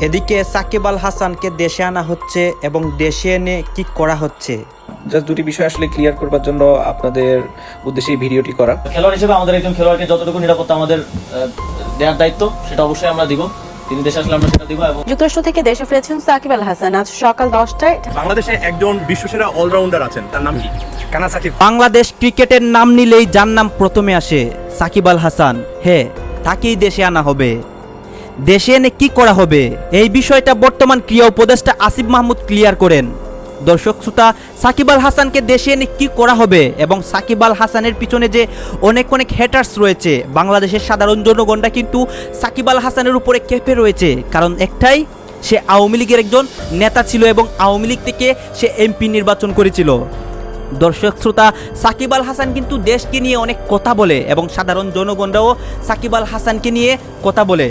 এদিকে সাকিব আল হাসানকে দেশে আনা হচ্ছে এবং দেশে এনে কি করা হচ্ছে? জাস্ট দুটি বিষয় আসলে ক্লিয়ার করবার জন্য আপনাদের উদ্দেশ্যে ভিডিওটি করা। খেলোয়াড় হিসেবে আমাদের একজন খেলোয়াড়কে যতটুকু নিরাপত্তা আমাদের আহ, দেওয়ার দায়িত্ব সেটা অবশ্যই আমরা দিব। তিনি দেশে আসলে আমরা সেটা দিব এবং যুক্তরাষ্ট্র থেকে দেশে ফিরেছেন সাকিব আল হাসান। আজ সকাল দশটায় বাংলাদেশে একজন বিশ্বসেরা অলরাউন্ডার আছেন। তার নাম কি? কানা সাকিব। বাংলাদেশ ক্রিকেটের নাম নিলেই যার নাম প্রথমে আসে সাকিব আল হাসান। হে তাকেই দেশে আনা হবে। দেশে এনে কি করা হবে? এই বিষয়টা বর্তমান ক্রিয়া উপদেষ্টা আসিফ মাহমুদ ক্লিয়ার করেন। দর্শক শ্রোতা, সাকিব আল হাসানকে দেশে এনে কি করা হবে? এবং সাকিব আল হাসানের পিছনে যে অনেক অনেক হ্যাটার্স রয়েছে, বাংলাদেশের সাধারণ জনগণরা কিন্তু সাকিব আল হাসানের উপরে কেঁপে রয়েছে। কারণ একটাই, সে আওয়ামী লীগের একজন নেতা ছিল এবং আওয়ামী লীগ থেকে সে এমপি নির্বাচন করেছিল। দর্শক শ্রোতা, সাকিব আল হাসান কিন্তু দেশকে নিয়ে অনেক কথা বলে এবং সাধারণ জনগণরাও সাকিব আল হাসানকে নিয়ে কথা বলে।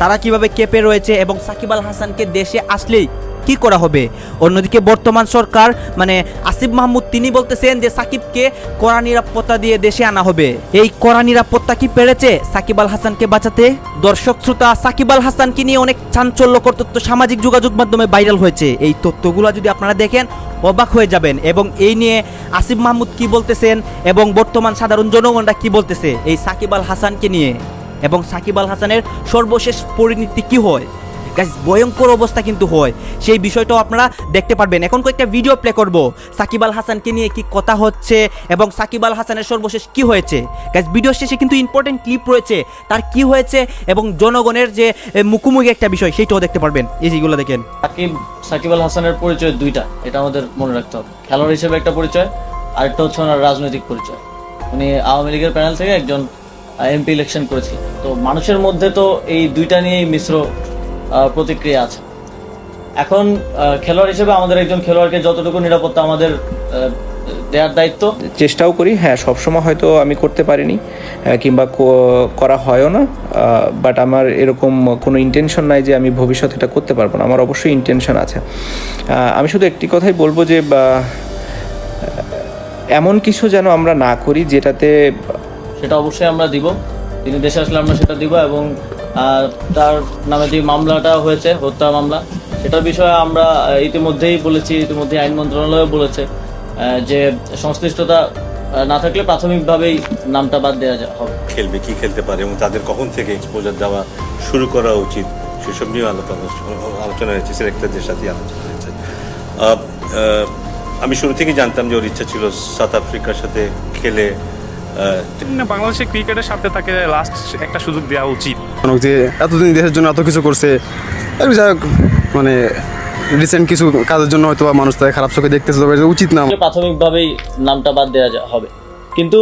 তারা কীভাবে কেঁপে রয়েছে এবং সাকিব আল হাসানকে দেশে আসলেই কি করা হবে? অন্যদিকে বর্তমান সরকার মানে আসিফ মাহমুদ, তিনি বলতেছেন যে সাকিবকে কড়া নিরাপত্তা দিয়ে দেশে আনা হবে। এই কড়া নিরাপত্তা কি পেরেছে সাকিব আল হাসানকে বাঁচাতে? দর্শক, শ্রোতা, সাকিব আল হাসানকে নিয়ে অনেক চাঞ্চল্যকর তথ্য সামাজিক যোগাযোগ মাধ্যমে ভাইরাল হয়েছে। এই তথ্যগুলো যদি আপনারা দেখেন, অবাক হয়ে যাবেন এবং এই নিয়ে আসিফ মাহমুদ কি বলতেছেন এবং বর্তমান সাধারণ জনগণরা কি বলতেছে? এই সাকিব আল হাসানকে নিয়ে। এবং সাকিব আল হাসানের সর্বশেষ পরিণতি কি হয়? গাইস ভয়ঙ্কর অবস্থা কিন্তু হয়। সেই বিষয়টাও আপনারা দেখতে পারবেন। এখন কয়েকটা ভিডিও প্লে করব। সাকিব আল হাসানকে নিয়ে কি কথা হচ্ছে এবং সাকিব আল হাসানের সর্বশেষ কি হয়েছে? গাইস ভিডিও শেষে কিন্তু ইম্পর্টেন্ট ক্লিপ রয়েছে। তার কি হয়েছে এবং জনগণের যে মুখোমুখি একটা বিষয়, সেইটাও দেখতে পারবেন। এই যেগুলো দেখেন। সাকিব সাকিব আল হাসানের পরিচয় দুইটা। এটা আমাদের মনে রাখতে হবে। খেলোয়াড় হিসেবে একটা পরিচয়, আরেকটা হচ্ছে ওনার রাজনৈতিক পরিচয়। উনি আওয়ামী লীগের প্যানেল থেকে একজন এমপি ইলেকশন করেছিলেন তো মানুষের মধ্যে তো এই দুইটা নিয়েই মিশ্র প্রতিক্রিয়া আছে। এখন খেলোয়াড় হিসেবে আমাদের একজন খেলোয়াড়কে যতটুকু নিরাপত্তা আমাদের দেওয়ার দায়িত্ব। চেষ্টাও করি হ্যাঁ সবসময় হয়তো আমি করতে পারিনি কিংবা করা হয়ও না বাট আমার এরকম কোনো ইন্টেনশন নাই যে আমি ভবিষ্যতে এটা করতে পারব না। আমার অবশ্যই ইন্টেনশন আছে। আমি শুধু একটি কথাই বলব যে এমন কিছু যেন আমরা না করি যেটাতে সেটা অবশ্যই আমরা দিব। তিনি দেশে আসলে আমরা সেটা দিব এবং তার নামে যে মামলাটা হয়েছে, হত্যা মামলা, সেটার বিষয়ে আমরা ইতিমধ্যেই বলেছি ইতিমধ্যে আইন মন্ত্রণালয়ও বলেছে যে সংশ্লিষ্টতা না থাকলে প্রাথমিকভাবেই নামটা বাদ দেওয়া হবে। খেলবে, কি খেলতে পারে এবং তাদের কখন থেকে এক্সপোজার দেওয়া শুরু করা উচিত, সেসব নিয়েও আলোচনা আলোচনা হয়েছে সিলেক্টরদের সাথে আলোচনা হয়েছে। আমি শুরু থেকেই জানতাম যে ওর ইচ্ছা ছিল সাউথ আফ্রিকার সাথে খেলে বাংলাদেশের ক্রিকেটের সাথে তাকে লাস্ট একটা সুযোগ দেওয়া উচিত। যে এতদিন দেশের জন্য এত কিছু করছে যাই মানে রিসেন্ট কিছু কাজের জন্য হয়তো বা মানুষ তাকে খারাপ চোখে দেখতেছে তবে উচিত না। প্রাথমিকভাবেই নামটা বাদ দেওয়া হবে। কিন্তু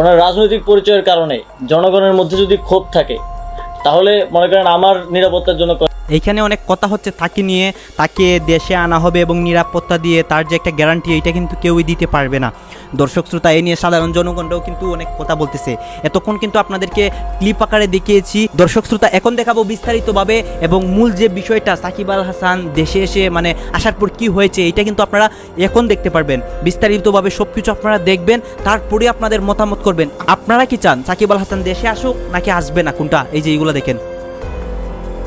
ওনার রাজনৈতিক পরিচয়ের কারণে জনগণের মধ্যে যদি ক্ষোভ থাকে তাহলে মনে করেন আমার নিরাপত্তার জন্য এইখানে অনেক কথা হচ্ছে, তাকে নিয়ে, তাকে দেশে আনা হবে এবং নিরাপত্তা দিয়ে তার যে একটা গ্যারান্টি এইটা কিন্তু কেউই দিতে পারবে না। দর্শক শ্রোতা এই নিয়ে সাধারণ জনগণরাও কিন্তু অনেক কথা বলতেছে। এতক্ষণ কিন্তু আপনাদেরকে ক্লিপ আকারে দেখিয়েছি। দর্শক শ্রোতা, এখন দেখাবো বিস্তারিতভাবে এবং মূল যে বিষয়টা, সাকিব আল হাসান দেশে এসে মানে আসার পর কি হয়েছে এটা কিন্তু আপনারা এখন দেখতে পারবেন। বিস্তারিতভাবে সব কিছু আপনারা দেখবেন, তারপরে আপনাদের মতামত করবেন। আপনারা কি চান, সাকিব আল হাসান দেশে আসুক নাকি আসবে না? কোনটা? এই যে এইগুলো দেখেন।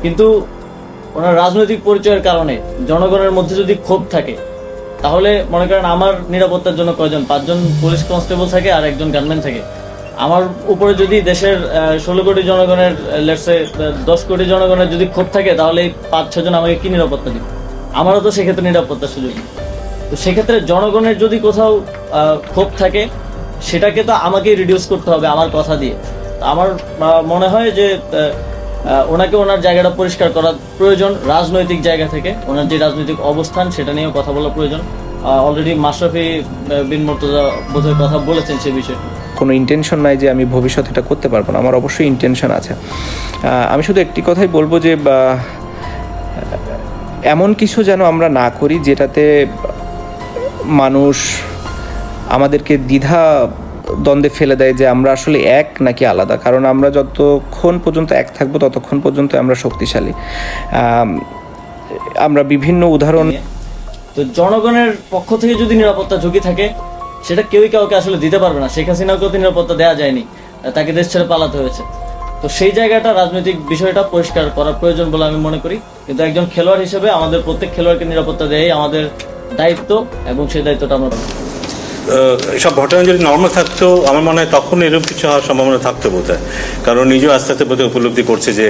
কিন্তু ওনার রাজনৈতিক পরিচয়ের কারণে জনগণের মধ্যে যদি ক্ষোভ থাকে, তাহলে মনে করেন আমার নিরাপত্তার জন্য কয়জন? পাঁচজন পুলিশ কনস্টেবল থাকে আর একজন গানম্যান থাকে। আমার উপরে যদি দেশের ষোলো কোটি জনগণের লেটসে দশ কোটি জনগণের যদি ক্ষোভ থাকে, তাহলে এই পাঁচ, ছজন আমাকে কি নিরাপত্তা দিবে? আমারও তো সেক্ষেত্রে নিরাপত্তার সুযোগ তো সেক্ষেত্রে জনগণের যদি কোথাও ক্ষোভ থাকে, সেটাকে তো আমাকেই রিডিউস করতে হবে আমার কথা দিয়ে। আমার মনে হয় যে ওনাকে ওনার জায়গাটা পরিষ্কার করা প্রয়োজন, রাজনৈতিক জায়গা থেকে। ওনার যে রাজনৈতিক অবস্থান, সেটা নিয়েও কথা বলা প্রয়োজন। অলরেডি মাশরাফি বিন মর্তজা বোধহয় কথা বলেছেন সে বিষয়ে। কোনো ইন্টেনশন নাই যে আমি ভবিষ্যতে এটা করতে পারব না। আমার অবশ্যই ইন্টেনশন আছে। আমি শুধু একটি কথাই বলব যে এমন কিছু যেন আমরা না করি যেটাতে মানুষ আমাদেরকে দ্বিধা দ্বন্দ্বে ফেলে দেয় যে আমরা আসলে এক নাকি আলাদা। কারণ আমরা যতক্ষণ পর্যন্ত এক থাকব, ততক্ষণ পর্যন্ত আমরা শক্তিশালী। আমরা বিভিন্ন উদাহরণ তো জনগণের পক্ষ থেকে যদি নিরাপত্তা ঝুঁকি থাকে, সেটা কেউই কাউকে আসলে দিতে পারবে না। শেখ হাসিনাকেও তো নিরাপত্তা দেওয়া যায়নি। তাকে দেশ ছেড়ে পালাতে হয়েছে। তো সেই জায়গাটা রাজনৈতিক বিষয়টা পরিষ্কার করার প্রয়োজন বলে আমি মনে করি। কিন্তু একজন খেলোয়াড় হিসেবে আমাদের প্রত্যেক খেলোয়াড়কে নিরাপত্তা দেয় আমাদের দায়িত্ব এবং সেই দায়িত্বটা আমরা করি। সব ঘটনা যদি নর্মাল থাকতো, আমার মনে হয় তখন এরকম কিছু হওয়ার সম্ভাবনা থাকতো বোধ হয় কারণ নিজেও আস্তে আস্তে বোধহয় উপলব্ধি করছে যে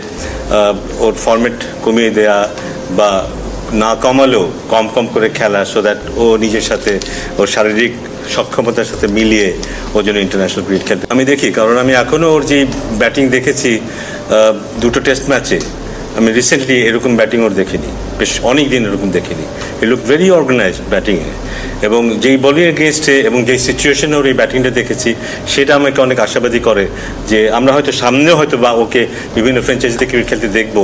ওর ফর্মেট কমিয়ে দেয়া বা না কমালেও কম কম করে খেলা সো দ্যাট ও নিজের সাথে, ওর শারীরিক সক্ষমতার সাথে মিলিয়ে ও যেন ইন্টারন্যাশনাল ক্রিকেট খেলতে আমি দেখি, কারণ আমি এখনও ওর যে ব্যাটিং দেখেছি দুটো টেস্ট ম্যাচে আমি রিসেন্টলি এরকম ব্যাটিং ওর দেখিনি। বেশ অনেক দিন এরকম দেখিনি। ই লুক ভেরি অর্গানাইজড ব্যাটিংয়ে এবং যেই বলিং এগেনস্টে এবং যেই সিচুয়েশনে ওর এই ব্যাটিংটা দেখেছি, সেটা আমাকে অনেক আশাবাদী করে যে আমরা হয়তো সামনেও হয়তো বা ওকে বিভিন্ন ফ্র্যাঞ্চাইজিতে ক্রিকেট খেলতে দেখব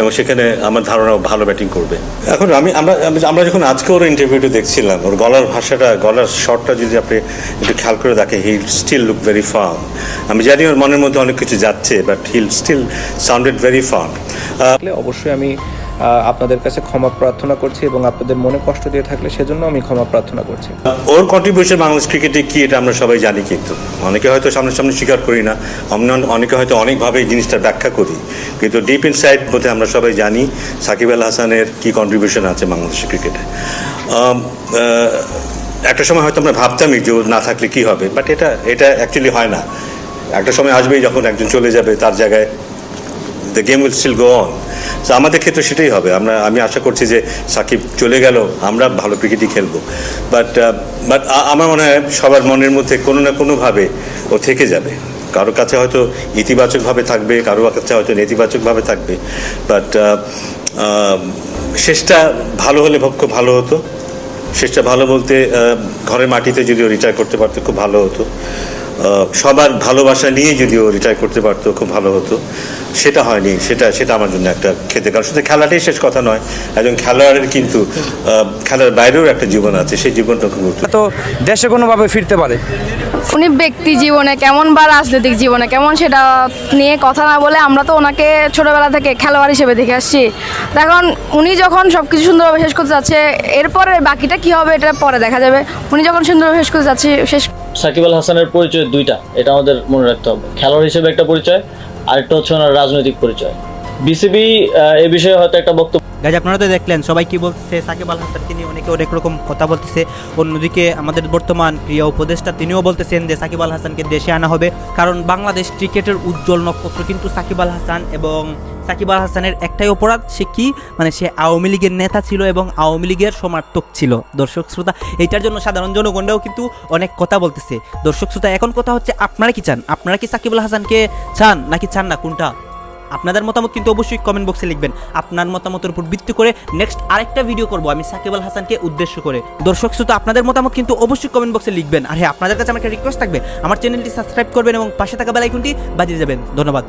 এবং সেখানে আমার ধারণা ভালো ব্যাটিং করবে। এখন আমি, আমরা আমরা যখন আজকে ওর ইন্টারভিউটা দেখছিলাম, ওর গলার ভাষাটা, গলার শটটা যদি আপনি একটু খেয়াল করে দেখেন he still look very firm আমি জানি ওর মনের মধ্যে অনেক কিছু যাচ্ছে but he'll still sounded very firm অবশ্যই আমি আপনাদের কাছে ক্ষমা প্রার্থনা করছি এবং আপনাদের মনে কষ্ট দিয়ে থাকলে সেজন্য আমি ক্ষমা প্রার্থনা করছি। ওর কন্ট্রিবিউশন বাংলাদেশ ক্রিকেটে কি, এটা আমরা সবাই জানি কিন্তু। অনেকে হয়তো সামনাসামনি স্বীকার করি না অনেকে হয়তো অনেকভাবে জিনিসটা ব্যাখ্যা করি। কিন্তু ডিপ ইনসাইড মধ্যে আমরা সবাই জানি সাকিব আল হাসানের কি কন্ট্রিবিউশন আছে বাংলাদেশের ক্রিকেটে একটা সময় হয়তো আমরা ভাবতামই যে না থাকলে কি হবে বাট এটা এটা অ্যাকচুয়ালি হয় না। একটা সময় আসবেই যখন একজন চলে যাবে তার জায়গায়। The game will still go on তো আমাদের ক্ষেত্রে সেটাই হবে। আমরা, আমি আশা করছি যে সাকিব চলে গেল, আমরা ভালো ক্রিকেটই খেলব। বাট বাট আমার মনে হয় সবার মনের মধ্যে কোনো না কোনোভাবে ও থেকে যাবে। কারও কাছে হয়তো ইতিবাচকভাবে থাকবে, কারও কাছে হয়তো নেতিবাচকভাবে থাকবে। বাট শেষটা ভালো হলে খুব ভালো হতো। শেষটা ভালো বলতে ঘরের মাটিতে যদিও রিটায়ার করতে পারতো, খুব ভালো হতো। সবার ভালোবাসা নিয়ে যদি ও রিটায়ার করতে পারতো খুব ভালো হতো সেটা হয়নি সেটা সেটা আমার জন্য একটা খেতে কারণ শুধু খেলাটাই শেষ কথা নয় একজন খেলোয়াড়ের কিন্তু খেলার বাইরেও একটা জীবন আছে সেই জীবনটা খুব গুরুত্ব তো দেশে কোনোভাবে ফিরতে পারে? উনি ব্যক্তি জীবনে কেমন বা রাজনৈতিক জীবনে কেমন সেটা নিয়ে কথা না বলে আমরা তো ওনাকে ছোটবেলা থেকে খেলোয়াড় হিসেবে দেখে আসছি। এখন উনি যখন সব কিছু সুন্দরভাবে শেষ করতে যাচ্ছে এরপরে বাকিটা কি হবে এটা পরে দেখা যাবে। উনি যখন সুন্দরভাবে শেষ করতে যাচ্ছে শেষ সাকিব আল হাসানের পরিচয় দুইটা, এটা আমাদের মনে রাখতে হবে। খেলোয়াড় হিসেবে একটা পরিচয়, আরেকটা হচ্ছে ওনার রাজনৈতিক পরিচয়। বিসিবি এ বিষয়ে হয়তো একটা বক্তব্য গাইজ আপনারা তো দেখলেন, সবাই কি বলছে সাকিব আল হাসানকে নিয়ে অনেকে অনেক রকম কথা বলতেছে। অন্যদিকে আমাদের বর্তমান প্রিয় উপদেষ্টা তিনিও বলতেছেন যে, সাকিব আল হাসানকে দেশে আনা হবে। কারণ বাংলাদেশ ক্রিকেটের উজ্জ্বল নক্ষত্র কিন্তু সাকিব আল হাসান এবং সাকিব আল হাসানের একটাই অপরাধ, সে কি? মানে সে আওয়ামী লীগের নেতা ছিল এবং আওয়ামী লীগের সমর্থক ছিল। দর্শক শ্রোতা, এইটার জন্য সাধারণ জনগণরাও কিন্তু অনেক কথা বলতেছে। দর্শক শ্রোতা, এখন কথা হচ্ছে, আপনারা কি চান? আপনারা কি সাকিব আল হাসানকে চান, নাকি চান না? কোনটা? আপনাদের মতামত কিন্তু অবশ্যই কমেন্ট বক্সে লিখবেন। আপনার মতামতের উপর ভিত্তি করে নেক্সট আরেকটা ভিডিও করব আমি সাকিব আল হাসানকে উদ্দেশ্য করে। দর্শক শ্রোতা, আপনাদের মতামত কিন্তু অবশ্যই কমেন্ট বক্সে লিখবেন। আর হ্যাঁ আপনাদের কাছে আমার একটা রিকোয়েস্ট থাকবে। আমার চ্যানেলটি সাবস্ক্রাইব করবেন এবং পাশে থাকা বেলাইকনটি বাজিয়ে যাবেন ধন্যবাদ।